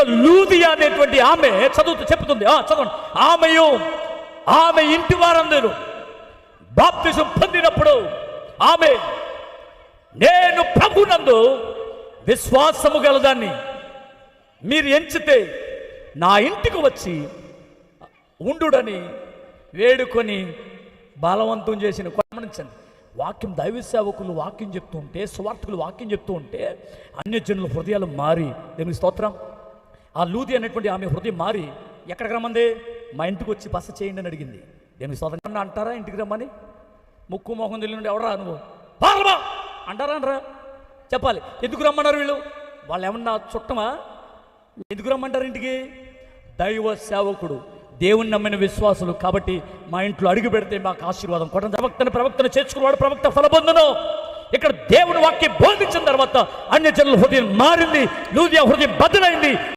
ఇదిగో లూదియా అనేటువంటి ఆమె చదువుతూ చెప్తుంది. ఆ, చదవండి. ఆమెయు ఆమె ఇంటి వారందరూ బాప్తిజం పొందినప్పుడు ఆమె నేను ప్రభునందు విశ్వాసము గలదాన్ని. మీరు ఎంచితే నా ఇంటికి వచ్చి ఉండుడని వేడుకొని బలవంతం చేసిన గమనించండి. వాక్యం దైవ సేవకులు వాక్యం చెప్తూ ఉంటే స్వార్థకులు వాక్యం చెప్తూ ఉంటే అన్యజనుల హృదయాలు మారి. దేవుని స్తోత్రం. ఆ లూది అనేటువంటి ఆమె హృదయం మారి ఎక్కడికి రమ్మంది? మా ఇంటికి వచ్చి బస చేయండి అని అడిగింది. నేను స్తోత్రం అంటారా ఇంటికి రమ్మని? ముక్కు మొహం తెలియనుండి ఎవడరా నువ్వు? పాలమా అంటారా అనరా చెప్పాలి. ఎందుకు రమ్మన్నారు వీళ్ళు? వాళ్ళు ఏమన్నా చుట్టమా? ఎందుకు రమ్మంటారు ఇంటికి? దైవ సేవకుడు దేవుని నమ్మిన విశ్వాసులు కాబట్టి మా ఇంట్లో అడుగు పెడితే మాకు ఆశీర్వాదం కొట్ట ప్రవక్తను ప్రవక్తను చేర్చుకున్నవాడు ప్రవక్త ఫలబొందును. ఇక్కడ దేవుని వాక్యం బోధించిన తర్వాత అన్య జనుల హృదయం మారింది లూదియా హృదయం బదులైంది